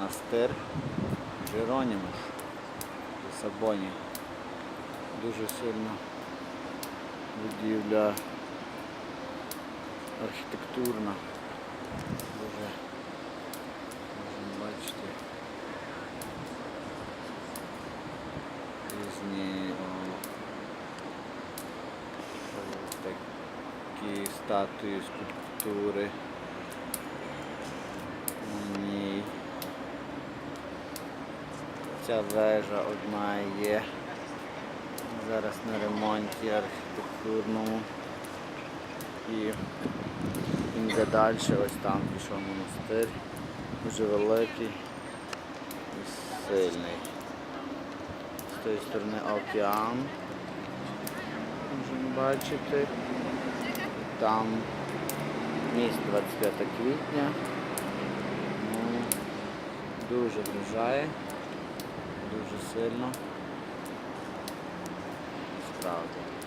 монастир Джеронімуш в Лісабоні. Дуже сильно будівля архітектурна. Дуже можемо бачити різні такі статуї, скульптури. На ній. Ця вежа одна є. Зараз на ремонті архітектурному. І він йде далі, ось там пішов монастир. Дуже великий і сильний. З тої сторони океан. Можемо бачити. Там міст 25 квітня. Ну, дуже вражає. Сильно. Справді.